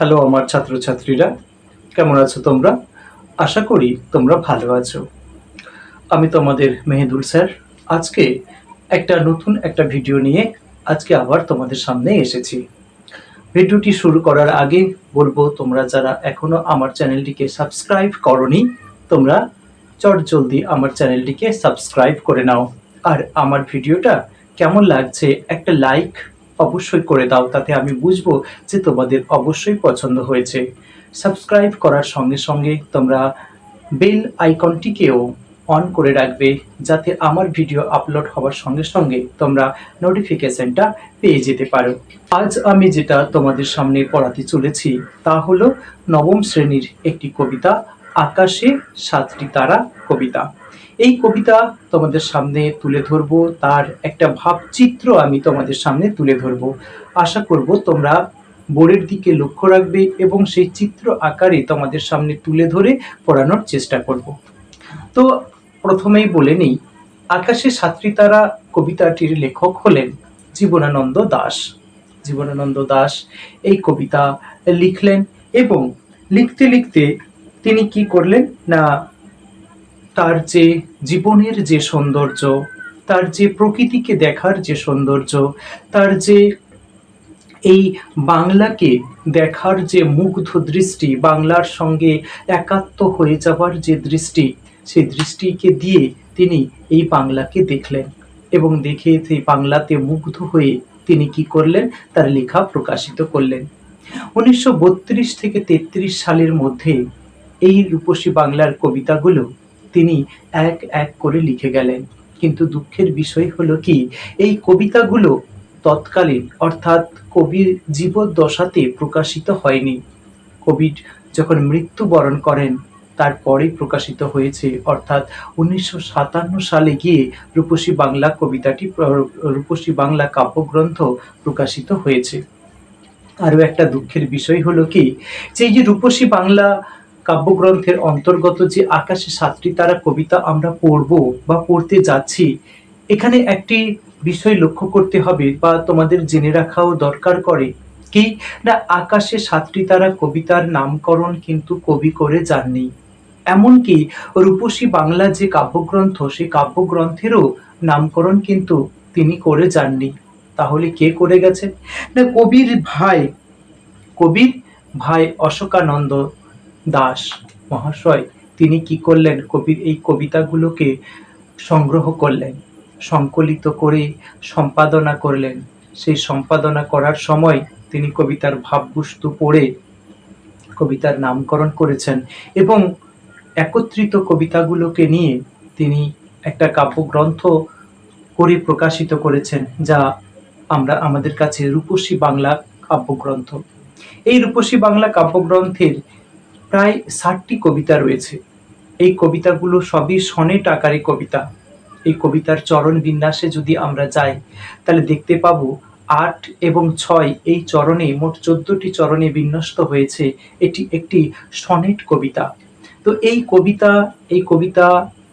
Hello আমার ছাত্রছাত্রীরা, কেমন আছো তোমরা? আশা করি তোমরা ভালো আছো। আমি তোমাদের মেহেদুল স্যার। আজকে একটা নতুন একটা ভিডিও নিয়ে আজকে আবার তোমাদের সামনে এসেছি। ভিডিওটি শুরু করার আগে বলব, তোমরা যারা এখনও আমার চ্যানেলটিকে সাবস্ক্রাইব করনি, তোমরা চট জলদি আমার চ্যানেলটিকে সাবস্ক্রাইব করে নাও। আর আমার ভিডিওটা কেমন লাগছে, একটা লাইক অবশ্যই করে দাও, তাতে আমি বুঝব যে তোমাদের অবশ্যই পছন্দ হয়েছে। সাবস্ক্রাইব করার সঙ্গে সঙ্গে তোমরা বেল আইকনটিকেও অন করে রাখবে, যাতে আমার ভিডিও আপলোড হওয়ার সঙ্গে সঙ্গে তোমরা নোটিফিকেশনটা পেয়ে যেতে পারো। আজ আমি যেটা তোমাদের সামনে পড়াতে চলেছি, তা হলো নবম শ্রেণির একটি কবিতা, আকাশে সাতটি তারা কবিতা। এই কবিতা তোমাদের সামনে তুলে ধরবো, তার একটা ভাবচিত্র আমি তোমাদের সামনে তুলে ধরবো। আশা করব তোমরা বোর্ডের দিকে লক্ষ্য রাখবে এবং সেই চিত্র আকারে তোমাদের সামনে তুলে ধরে পড়ানোর চেষ্টা করব। তো প্রথমেই বলে নিই, আকাশে সাতটি তারা কবিতাটির লেখক হলেন জীবনানন্দ দাস। জীবনানন্দ দাস এই কবিতা লিখলেন এবং লিখতে লিখতে তিনি কি করলেন না তার যে জীবনের যে সৌন্দর্য, তার যে প্রকৃতিকে দেখার যে সৌন্দর্য, তার যে এই বাংলাকে দেখার যে মুগ্ধ দৃষ্টি, বাংলার সঙ্গে একাত্ম হয়ে যাওয়ার যে দৃষ্টি, সেই দৃষ্টিকে দিয়ে তিনি এই বাংলাকে দেখলেন এবং দেখে সেই বাংলাতে মুগ্ধ হয়ে তিনি কি করলেন? তার লেখা প্রকাশিত করলেন। উনিশশো বত্রিশ থেকে তেত্রিশ সালের মধ্যে এই রূপসী বাংলার কবিতাগুলো তিনি এক এক করে লিখে গেলেন। কিন্তু দুঃখের বিষয় হলো কি, এই কবিতাগুলো তৎকালীন, অর্থাৎ কবির জীবদ্দশাতে প্রকাশিত হয়নি। কবির যখন মৃত্যুবরণ করেন তারপরে প্রকাশিত হয়েছে, অর্থাৎ উনিশশো সাতান্ন সালে গিয়ে রূপসী বাংলা কবিতাটি রূপসী বাংলা কাব্যগ্রন্থ প্রকাশিত হয়েছে। আরও একটা দুঃখের বিষয় হলো কি, যে যে রূপসী বাংলা কাব্যগ্রন্থের অন্তর্গত যে আকাশে সাতটি তারা কবিতা আমরা পড়ব বা পড়তে যাচ্ছি, এখানে একটি বিষয় লক্ষ্য করতে হবে বা তোমাদের জেনে রাখাও দরকার করে। কি? না, আকাশে সাতটি তারা কবিতার নামকরণ কিন্তু কবি করে যাননি। এমনকি রূপসী বাংলা যে কাব্যগ্রন্থ সেই কাব্যগ্রন্থেরও নামকরণ কিন্তু তিনি করে যাননি। তাহলে কে করে গেছেন না, কবির ভাই কবির ভাই অশোকানন্দ। দাস মহাশয়, তিনি কি করলেন? কবির এই কবিতাগুলোকে সংগ্রহ করলেন, সংকলিত করে সম্পাদনা করলেন। সেই সম্পাদনা করার সময় তিনি কবিতার ভাববস্তু পড়ে কবিতার নামকরণ করেছেন এবং একত্রিত কবিতাগুলোকে নিয়ে তিনি একটা কাব্যগ্রন্থ করে প্রকাশিত করেছেন, যা আমরা, আমাদের কাছে রূপসী বাংলা কাব্যগ্রন্থ। এই রূপসী বাংলা কাব্যগ্রন্থের প্রায় ষাটটি কবিতা রয়েছে। এই কবিতাগুলো সবই সনেট আকারে কবিতা। এই কবিতার চরণ বিন্যাসে যদি আমরা যাই, তাহলে দেখতে পাবো আট এবং ছয় এই চরণে মোট চোদ্দটি চরণে বিন্যস্ত হয়েছে। এটি একটি সনেট কবিতা। তো এই কবিতা এই কবিতা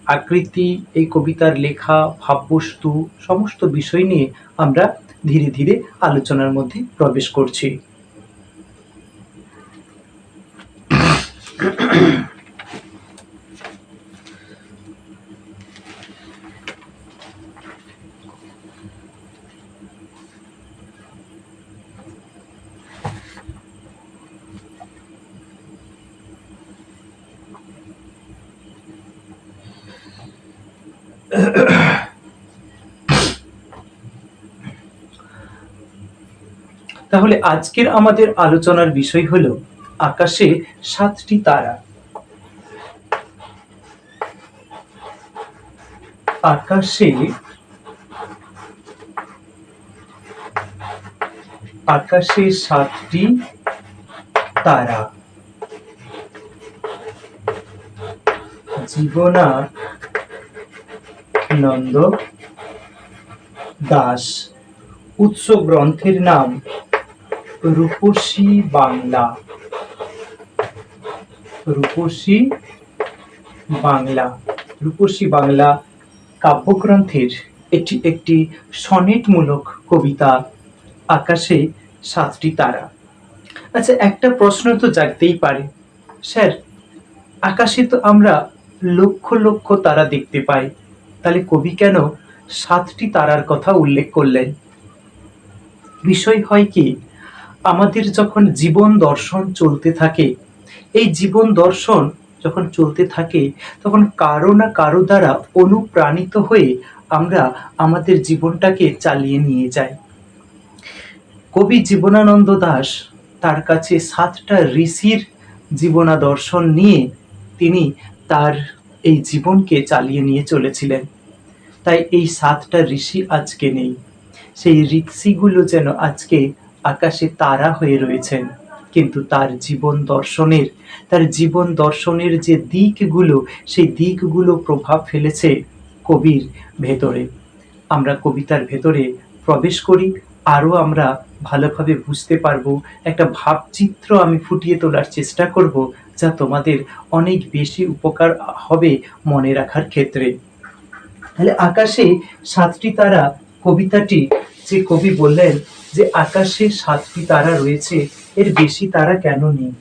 আকৃতি, এই কবিতার লেখা, ভাববস্তু, সমস্ত বিষয় নিয়ে আমরা ধীরে ধীরে আলোচনার মধ্যে প্রবেশ করছি। তাহলে আজকের আমাদের আলোচনার বিষয় হলো আকাশে সাতটি তারা। আকাশে আকাশে সাতটি তারা। জীবনা নন্দ দাস, উৎস গ্রন্থের নাম রূপসী বাংলা। রূপসী বাংলা রূপসী বাংলা কাব্যগ্রন্থের এটি একটি সনেটমূলক কবিতা আকাশে সাতটি তারা। আচ্ছা একটা প্রশ্ন তো জাগতেই পারে। স্যার, আকাশে তো আমরা লক্ষ লক্ষ তারা দেখতে পাই। তাহলে কবি কেন সাতটি তারার কথা উল্লেখ করলেন? বিষয় হয় কি, আমাদের যখন জীবন দর্শন চলতে থাকে এই জীবন দর্শন যখন চলতে থাকে, তখন কারও না কারও দ্বারা অনুপ্রাণিত হয়ে আমরা আমাদের জীবনটাকে চালিয়ে নিয়ে যাই। কবি জীবনানন্দ দাস তার কাছে সাতটা ঋষির জীবনা দর্শন নিয়ে তিনি তার এই জীবনকে চালিয়ে নিয়ে চলেছিলেন। তাই এই সাতটা ঋষি আজকে নেই। সেই ঋষিগুলো যেন আজকে আকাশে তারা হয়ে রয়েছেন। কিন্তু তার জীবন দর্শনের, তার জীবন দর্শনের যে দিকগুলো, সেই দিকগুলো প্রভাব ফেলেছে কবির ভেতরে। আমরা কবিতার ভেতরে প্রবেশ করি, আরও আমরা ভালোভাবে বুঝতে পারব, একটা ভাবচিত্র আমি ফুটিয়ে তোলার চেষ্টা করব, যা তোমাদের অনেক বেশি উপকার হবে মনে রাখার ক্ষেত্রে। তাহলে আকাশে সাতটি তারা, কবিতাটি যে কবি বললেন যে আকাশে সাতটি তারা রয়েছে এর বেশি তারা কেন নেই?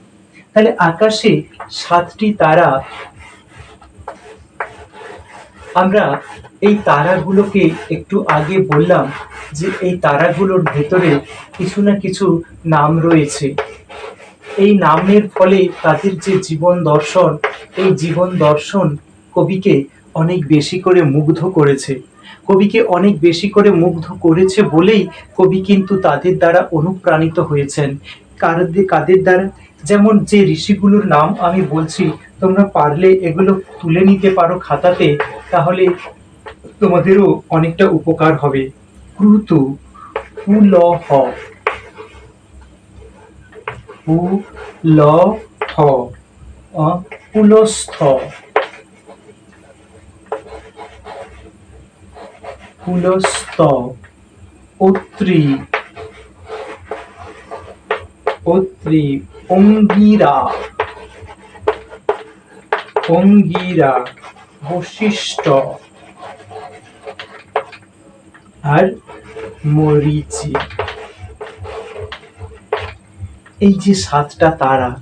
তাহলে আকাশে সাতটি তারা। আমরা এই তারাগুলোকে একটু আগে বললাম যে এই তারাগুলোর ভেতরে কিছু না কিছু নাম রয়েছে। এই নামের ফলে তাদের যে জীবন দর্শন, এই জীবন দর্শন কবিকে অনেক বেশি করে মুগ্ধ করেছে। কবিকে অনেক বেশি করে মুগ্ধ করেছে বলেই কবি কিন্তু তাদের দ্বারা অনুপ্রাণিত হয়েছেন। কাদের কাদের দ্বারা? যেমন যে ঋষিগুলোর নাম আমি বলছি, তোমরা পারলে এগুলো তুলে নিতে পারো খাতাতে, তাহলে তোমাদেরও অনেকটা উপকার হবে। ক্রুতু পুলহ পুলহ পুলস্থ পুলস্ত অত্রি। অত্রি অঙ্গিরা অঙ্গিরা বশিষ্ঠ। আর মরিচি। এই যে সাতটা তারা,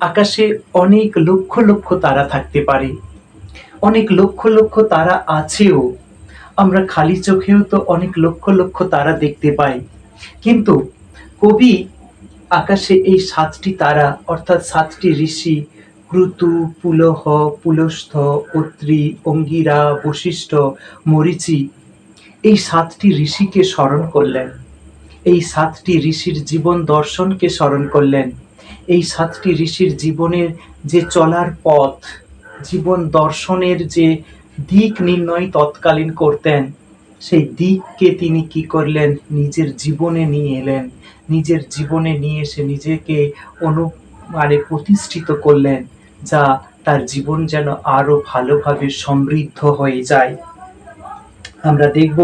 আকাশে অনেক লক্ষ লক্ষ তারা থাকতে পারে। অনেক লক্ষ লক্ষ তারা আছেও। আমরা খালি চোখেও তো অনেক লক্ষ লক্ষ তারা দেখতে পাই। কিন্তু কবি আকাশে এই সাতটি তারা, অর্থাৎ সাতটি ঋষি, ক্রুতু, পুলহ, পুলস্থ, অত্রি, অঙ্গিরা, বশিষ্ঠ, মরিচি, এই সাতটি ঋষিকে স্মরণ করলেন। এই সাতটি ঋষির জীবন দর্শনকে স্মরণ করলেন। এই সাতটি ঋষির জীবনের যে চলার পথ, জীবন দর্শনের যে দিক নির্ণয় তৎকালীন করতেন, সেই দিককে তিনি কি করলেন? নিজের জীবনে নিয়ে এলেন। নিজের জীবনে নিয়ে এসে নিজেকে অনু মানে প্রতিষ্ঠিত করলেন, যা তার জীবন যেন আরও ভালোভাবে সমৃদ্ধ হয়ে যায়। আমরা দেখব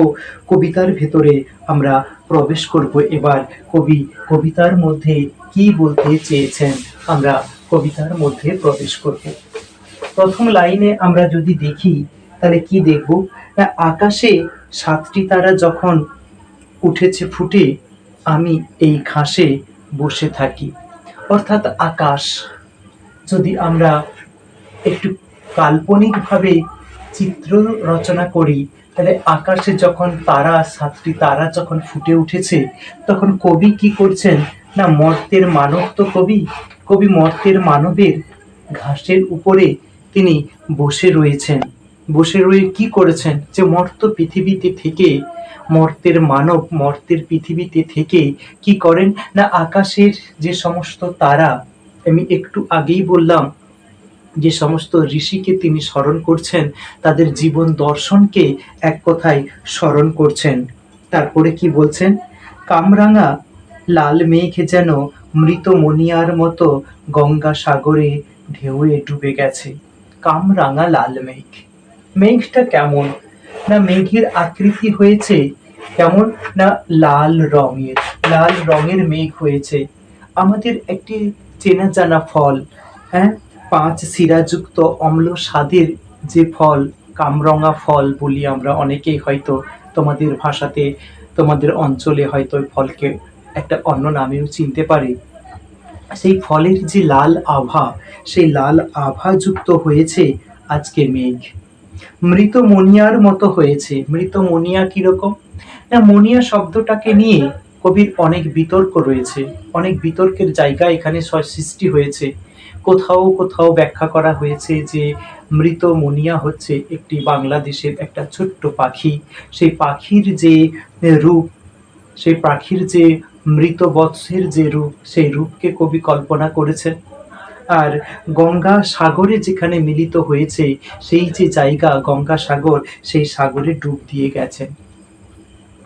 কবিতার ভেতরে আমরা প্রবেশ করব এবার। কবি, কবিতার মধ্যে কি বলতে চেয়েছেন আমরা কবিতার মধ্যে প্রবেশ করব। প্রথম লাইনে আমরা যদি দেখি, তাহলে কি দেখব? আকাশে সাতটি তারা যখন উঠেছে ফুটে আমি এই ঘাসে বসে থাকি। অর্থাৎ আকাশ। যদি আমরা একটু কাল্পনিকভাবে চিত্র রচনা করি, তাহলে আকাশে যখন তারা, সাতটি তারা যখন ফুটে উঠেছে, তখন কবি কি করছেন? না, মর্তের মানব তো কবি? কবি মর্তের মানবের ঘাসের উপরে তিনি বসে রয়েছেন। বসে রয়ে কি করেছেন? যে মর্ত পৃথিবীতে থেকে, মর্তের মানব মর্তের পৃথিবীতে থেকে কি করেন? না আকাশের যে সমস্ত তারা, আমি একটু আগেই বললাম, যে সমস্ত ঋষিকে তিনি স্মরণ করছেন, তাদের জীবন দর্শনকে এক কথায় স্মরণ করছেন। তারপরে কি বলছেন? কামরাঙা, লাল মেঘ যেন মৃত মনিয়ার মতো গঙ্গা সাগরে ঢেউয়ে ডুবে গেছে। কামরাঙা, লাল মেঘ। মেঘটা কেমন? না মেঘের আকৃতি হয়েছে কেমন? না লাল রঙের লাল রঙের মেঘ হয়েছে। আমাদের একটি চেনা জানা ফল হ্যাঁ? পাঁচ শিরাযুক্ত অম্ল স্বাদের যে ফল, কামরঙা ফল বলি আমরা অনেকেই হয়তো তোমাদের ভাষাতে, তোমাদের অঞ্চলে হয়তো ফলকে একটা অন্য নামেও চিনতে পারি। সেই ফলের যে লাল আভা, সেই লাল আভা যুক্ত হয়েছে আজকে মেঘ। মৃত মনিয়ার মতো হয়েছে। মৃত মনিয়া কীরকম? না মনিয়া শব্দটাকে নিয়ে কবির অনেক বিতর্ক রয়েছে। অনেক বিতর্কের জায়গা এখানে সৃষ্টি হয়েছে। কোথাও কোথাও ব্যাখ্যা করা হয়েছে যে মৃত মনিয়া হচ্ছে একটি বাংলাদেশের একটা ছোট্ট পাখি। সেই পাখির যে রূপ, সেই পাখির যে মৃত বৎসের যে রূপ, সেই রূপকে কবি কল্পনা করেছেন। আর গঙ্গা সাগরে যেখানে মিলিত হয়েছে, সেই যে জায়গা গঙ্গা সাগর, সেই সাগরে ডুব দিয়ে গেছেন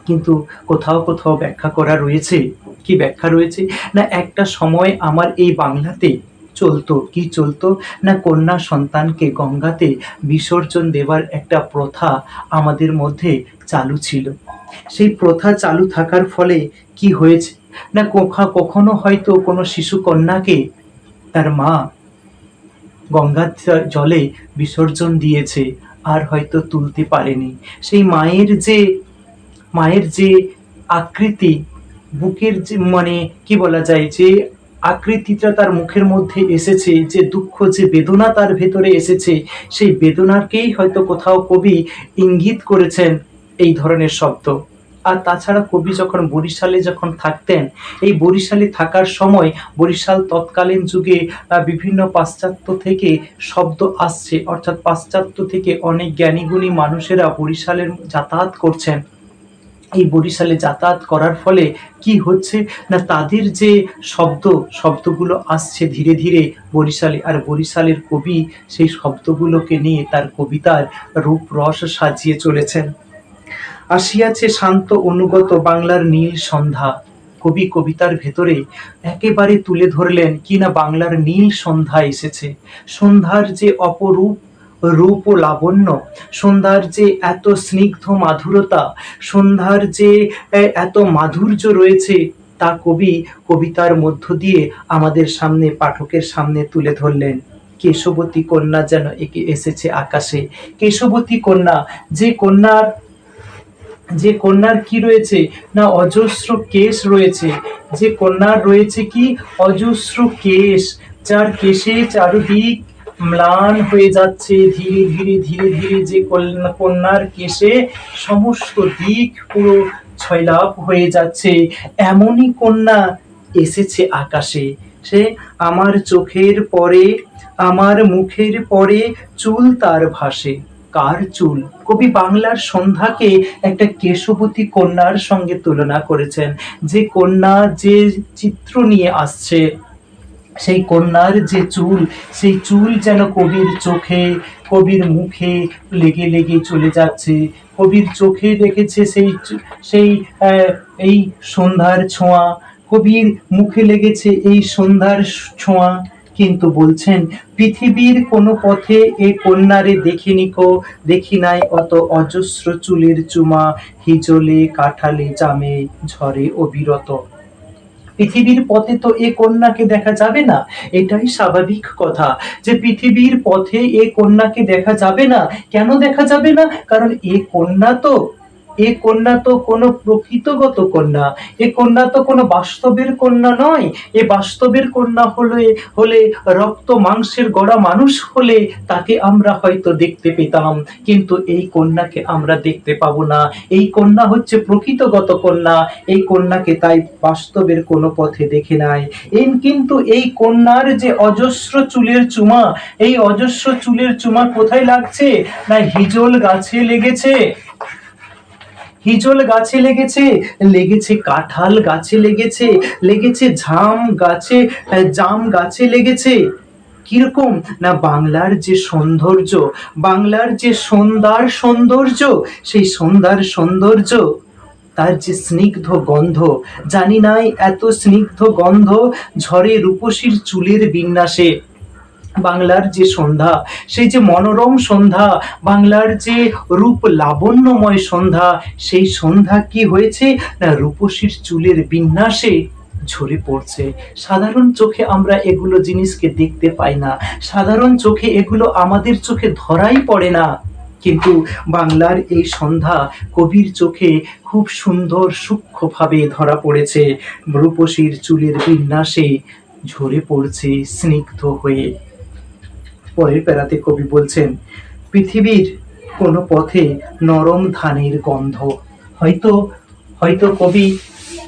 কিন্তু কোথাও কোথাও ব্যাখ্যা করা রয়েছে? কি ব্যাখ্যা রয়েছে? না একটা সময় আমার এই বাংলাতে চলতো, কি চলতো? না কন্যা সন্তানকে গঙ্গাতে বিসর্জন দেওয়ার একটা প্রথা আমাদের মধ্যে চালু ছিল। সেই প্রথা চালু থাকার ফলে কি হয়েছে? না কখা- কখনো হয়তো কোনো শিশু কন্যাকে তার মা গঙ্গার জলে বিসর্জন দিয়েছে, আর হয়তো তুলতে পারেনি। সেই মায়ের যে মায়ের যে আকৃতি, বুকের যে মানে কি বলা যায়, যে আকৃতিটা তার মুখের মধ্যে এসেছে, যে দুঃখ, যে বেদনা তার ভেতরে এসেছে, সেই বেদনাকেই হয়তো কোথাও কবি ইঙ্গিত করেছেন এই ধরনের শব্দ। আর তাছাড়া কবি যখন বরিশালে যখন থাকতেন, এই বরিশালে থাকার সময় বরিশাল তৎকালীন যুগে বিভিন্ন পাশ্চাত্য থেকে শব্দ আসছে। অর্থাৎ পাশ্চাত্য থেকে অনেক জ্ঞানীগুণী মানুষেরা বরিশালের যাতায়াত করছেন। এই বরিশালে যাতায়াত করার ফলে কি হচ্ছে না, তাদের যে শব্দ, শব্দগুলো আসছে ধীরে ধীরে বরিশালে। আর বরিশালের কবি সেই শব্দগুলোকে নিয়ে তার কবিতার রূপ রস সাজিয়ে চলেছেন। আসিয়াছে শান্ত অনুগত বাংলার নীল সন্ধ্যা। কবি কবিতার ভেতরে একেবারে তুলে ধরলেন কি না বাংলার নীল সন্ধ্যা এসেছে। সন্ধ্যার যে অপরূপ রূপ ও লাবণ্য, সন্ধ্যার যে এত স্নিগ্ধ মাধুরতা, সন্ধ্যার যে এত মাধুর্য রয়েছে, তা কবি কবিতার মধ্য দিয়ে আমাদের সামনে, পাঠকের সামনে তুলে ধরলেন। কেশবতী কন্যা যেন একে এসেছে আকাশে। কেশবতী কন্যা, যে কন্যার যে কন্যার কি রয়েছে? না, অজস্র কেশ রয়েছে। যে কন্যার রয়েছে কি? অজস্র কেশ। যার কেশে চারদিক ম্লান হয়ে যাচ্ছে। ধীরে ধীরে ধীরে ধীরে যে কন্যা, কন্যার কেশে সমস্ত দিক পুরো ছয়লাভ হয়ে যাচ্ছে। এমনই কন্যা এসেছে আকাশে। সে আমার চোখের পরে, আমার মুখের পরে চুল তার ভাসে। কার চুল? কবি বাংলার সন্ধ্যাকে একটা কেশবতী কন্যার সঙ্গে তুলনা করেছেন। যে কন্যা যে চিত্র নিয়ে আসছে, সেই কন্যার যে চুল, সেই চুল যেন কবির চোখে, কবির মুখে লেগে লেগে চলে যাচ্ছে। কবির চোখে দেখেছে সেই সেই এই সন্ধ্যার ছোঁয়া। কবির মুখে লেগেছে এই সন্ধ্যার ছোঁয়া। কিন্তু বলছেন, পৃথিবীর কোনো পথে এ কন্যারে দেখিনি কো, দেখি নাই অত অজস্র চুলের চুমা, হিজলে কাঠালে জামে ঝরে অবিরত। পৃথিবীর পথে তো এ কন্যাকে দেখা যাবে না, এটাই স্বাভাবিক কথা। যে পৃথিবীর পথে এ কন্যাকে দেখা যাবে না, কেন দেখা যাবে না? কারণ এ কন্যা তো এ কন্যা তো কোনো প্রকৃতগত কন্যা, এ কন্যা তো কোনো বাস্তবের কন্যা নয়, এ বাস্তবের কন্যা হলে হলে রক্ত মাংসের গড়া মানুষ হলে তাকে আমরা হয়তো দেখতে পেতাম, কিন্তু এই কন্যাকে আমরা দেখতে পাবো না। এই কন্যা হচ্ছে প্রকৃতগত কন্যা, এই কন্যাকে তাই বাস্তবের কোনো পথে দেখে নাই। এই কিন্তু এই কন্যার যে অজস্র চুলের চুমা, এই অজস্র চুলের চুমা কোথায় লাগছে? না হিজল গাছে লেগেছে? হিজল গাছে লেগেছে লেগেছে কাঁঠাল গাছে লেগেছে লেগেছে ঝাম গাছে জাম গাছে লেগেছে। কীরকম? না বাংলার যে সৌন্দর্য, বাংলার যে সন্ধ্যার সৌন্দর্য, সেই সন্ধ্যার সৌন্দর্য, তার যে স্নিগ্ধ গন্ধ, জানি নাই এত স্নিগ্ধ গন্ধ ঝরে রূপসীর চুলের বিন্যাসে। বাংলার যে সন্ধ্যা, সেই যে মনোরম সন্ধ্যা, বাংলার যে রূপ লাবণ্যময় সন্ধ্যা, সেই সন্ধ্যা কি হয়েছে? না রূপসীর চুলের বিন্যাসে ঝরে পড়ছে। সাধারণ চোখে আমরা এগুলো জিনিসকে দেখতে পাই না। সাধারণ চোখে এগুলো আমাদের চোখে ধরাই পড়ে না। কিন্তু বাংলার এই সন্ধ্যা কবির চোখে খুব সুন্দর সূক্ষ্মভাবে ধরা পড়েছে। রূপসীর চুলের বিন্যাসে ঝরে পড়ছে স্নিগ্ধ হয়ে। পরের প্যারাতে কবি বলছেন, পৃথিবীর কোনো পথে নরম ধানের গন্ধ। হয়তো হয়তো কবি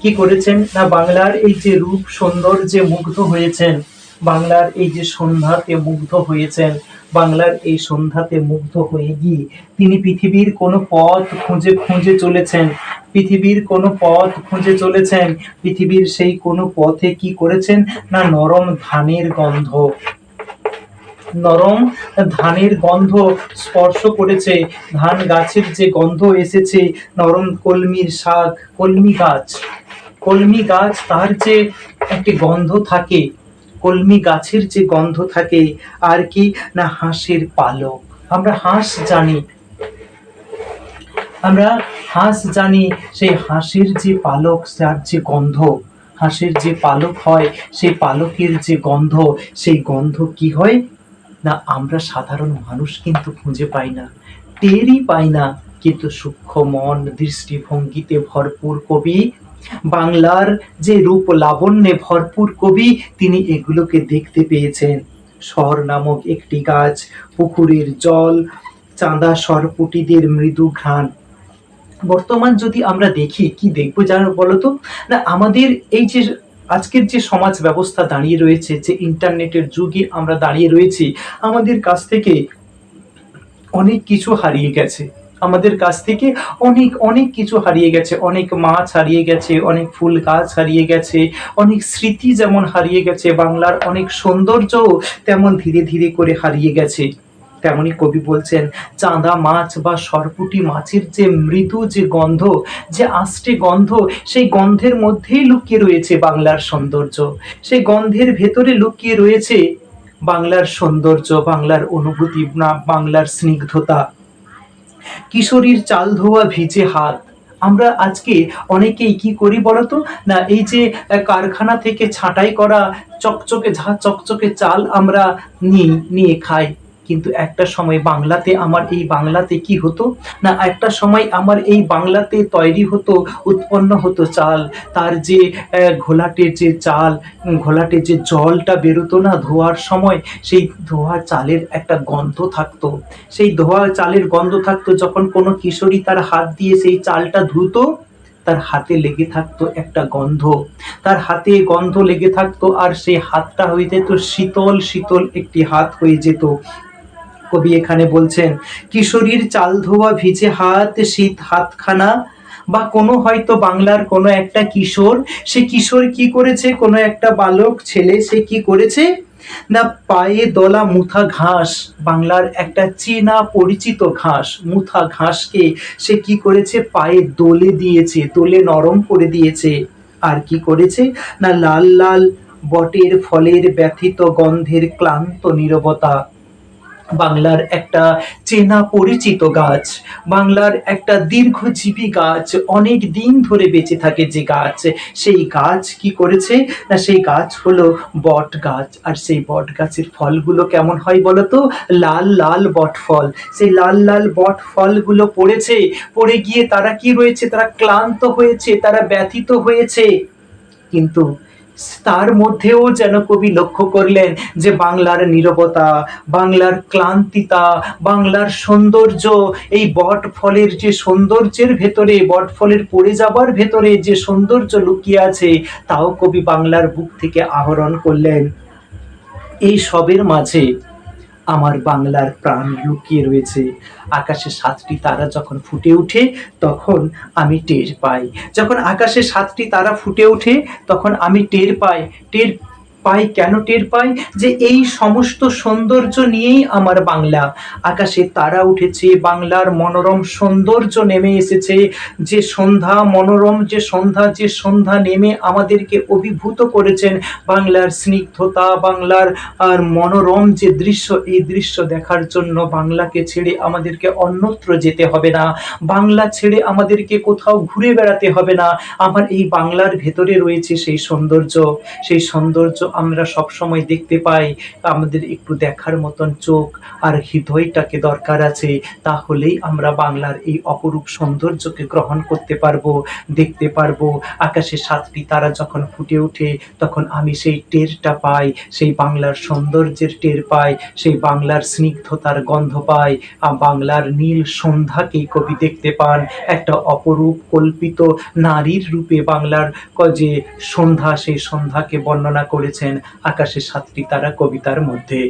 কি করেছেন না, বাংলার এই যে রূপ সৌন্দর্যে মুগ্ধ হয়েছেন, বাংলার এই যে সন্ধ্যাতে মুগ্ধ হয়েছেন, বাংলার এই সন্ধ্যাতে মুগ্ধ হয়ে গিয়ে তিনি পৃথিবীর কোনো পথ খুঁজে খুঁজে চলেছেন। পৃথিবীর কোনো পথ খুঁজে চলেছেন, পৃথিবীর সেই কোনো পথে কি করেছেন না, নরম ধানের গন্ধ। নরম ধানের গন্ধ স্পর্শ করেছে। ধান গাছের যে গন্ধ এসেছে, নরম কলমির শাক, কলমি গাছ। কলমি গাছ তার যে একটি গন্ধ থাকে, কলমি গাছের যে গন্ধ থাকে, আর কি না হাঁসের পালক। আমরা হাঁস জানি। আমরা হাঁস জানি, সেই হাঁসের যে পালক, যার যে গন্ধ, হাঁসের যে পালক হয়, সেই পালকের যে গন্ধ, সেই গন্ধ কি হয়? না, আমরা সাধারণ মানুষ কিন্তু খুঁজে পাই না, টেরই পাই না। কিন্তু সূক্ষ্ম মন, দৃষ্টিভঙ্গিতে ভরপুর কবি, বাংলার যে রূপ লাবণ্যে ভরপুর কবি, তিনি এগুলোকে দেখতে পেয়েছেন। স্বর নামক একটি গাছ, পুকুরের জল, চাঁদা সরপুটিদের মৃদু ঘ্রাণ। বর্তমান যদি আমরা দেখি, কি দেখব জানো বলতো না, আমাদের এই যে আজকের যে সমাজ ব্যবস্থা দাঁড়িয়ে রয়েছে, যে ইন্টারনেটের যুগে আমরা দাঁড়িয়ে রয়েছি, আমাদের কাছ থেকে অনেক কিছু হারিয়ে গেছে। আমাদের কাছ থেকে অনেক অনেক কিছু হারিয়ে গেছে। অনেক মাছ হারিয়ে গেছে, অনেক ফুল গাছ হারিয়ে গেছে, অনেক স্মৃতি যেমন হারিয়ে গেছে, বাংলার অনেক সৌন্দর্যও তেমন ধীরে ধীরে করে হারিয়ে গেছে। তেমনি কবি বলছেন, চাঁদা মাছ বা সরপুটি মাছের যে মৃদু যে গন্ধ, যে আষ্টে গন্ধ, সেই গন্ধের মধ্যেই লুকিয়ে রয়েছে বাংলার সৌন্দর্য। সেই গন্ধের ভেতরে লুকিয়ে রয়েছে বাংলার সৌন্দর্য, বাংলার অনুভূতি না বাংলার স্নিগ্ধতা। কিশোরীর চাল ধোয়া ভিজে হাত। আমরা আজকে অনেকেই কি করি বলতো? না, এই যে কারখানা থেকে ছাঁটাই করা চকচকে, ঝা চকচকে চাল আমরা নিই, নিয়ে খাই। কিন্তু একটা সময় বাংলাতে আমার এই বাংলাতে কি হতো? না একটা সময় আমার এই বাংলাতে তৈরি হতো উৎপন্ন হতো চাল। তার যে ঘোলাটের যে চাল উম, ঘোলাটে যে জলটা বেরোতো না ধোয়ার সময় সেই ধোয়া চালের একটা গন্ধ থাকতো। সেই ধোয়া চালের গন্ধ থাকতো যখন কোনো কিশোরী তার হাত দিয়ে সেই চালটা ধুতো তার হাতে লেগে থাকতো একটা গন্ধ। তার হাতে গন্ধ লেগে থাকতো আর সেই হাতটা হয়ে যেত শীতল শীতল একটি হাত হয়ে যেত। কবি এখানে বলছেন, কিশোরীর চাল ধোয়া, ভিজে হাত, শীত হাতখানা, বা কোনো হয়তো বাংলার কোনো একটা কিশোর, সে কিশোর কি করেছে? কোনো একটা বালক ছেলে সে কি করেছে? না, পায়ে দলা মুথা ঘাস, বাংলার একটা চেনা পরিচিত ঘাস, মুথা ঘাসকে সে কি করেছে? পায়ে দোলে দিয়েছে, দোলে নরম করে দিয়েছে। আর কি করেছে? না, লাল লাল বটের ফলের ব্যথিত গন্ধের ক্লান্ত নীরবতা বাংলার একটা চেনা পরিচিত গাছ, বাংলার একটা দীর্ঘজীবী গাছ, অনেক দিন ধরে বেঁচে থাকে যে গাছ। সেই গাছ কি করেছে? না, সেই গাছ হলো বট গাছ। আর সেই বট গাছের ফলগুলো কেমন হয় বলতো লাল লাল বট ফল। সেই লাল লাল বট ফলগুলো পড়েছে। পড়ে গিয়ে তারা কি রয়েছে? তারা ক্লান্ত হয়েছে, তারা ব্যথিত হয়েছে। কিন্তু তার মধ্যেও যেন কবি লক্ষ্য করলেন যে বাংলার নিরবতা, বাংলার ক্লান্তিতা, বাংলার সৌন্দর্য, এই বট ফলের যে সৌন্দর্যের ভেতরে, বট ফলের পড়ে যাবার ভেতরে যে সৌন্দর্য লুকিয়ে আছে, তাও কবি বাংলার বুক থেকে আহরণ করলেন। এই সবের মাঝে আমার বাংলার প্রাণ লুকিয়ে রয়েছে। আকাশে সাতটি তারা যখন ফুটে ওঠে, তখন আমি টের পাই। যখন আকাশে সাতটি তারা ফুটে ওঠে, তখন আমি টের পাই। টের পাই, কেন টের পাই? যে এই সমস্ত সৌন্দর্য নিয়েই আমার বাংলা। আকাশে তারা উঠেছে, বাংলার মনোরম সৌন্দর্য নেমে এসেছে। যে সন্ধ্যা মনোরম, যে সন্ধ্যা যে সন্ধ্যা নেমে আমাদেরকে অভিভূত করেছেন বাংলার স্নিগ্ধতা, বাংলার আর মনোরম যে দৃশ্য, এই দৃশ্য দেখার জন্য বাংলাকে ছেড়ে আমাদেরকে অন্যত্র যেতে হবে না। বাংলা ছেড়ে আমাদেরকে কোথাও ঘুরে বেড়াতে হবে না। আমার এই বাংলার ভেতরে রয়েছে সেই সৌন্দর্য। সেই সৌন্দর্য আমরা সব সময় দেখতে পাই, আমাদের একটু দেখার মতন চোখ আর হৃদয়টাকে দরকার আছে, তাহলেই আমরা বাংলার এই অপরূপ সৌন্দর্যকে গ্রহণ করতে পারব, দেখতে পারব। আকাশে সাতটি তারা যখন ফুটে ওঠে, তখন আমি সেই টেরটা পাই, সেই বাংলার সৌন্দর্যের টের পাই, সেই বাংলার স্নিগ্ধতার গন্ধ পাই। আর বাংলার নীল সন্ধ্যাকে কবি দেখতে পান, একটা অপরূপ কল্পিত নারীর রূপে বাংলার যে সন্ধ্যা, সেই সন্ধ্যাকে বর্ণনা করেছেন। আকাশে সাতটি তারা কবিতার মধ্যে।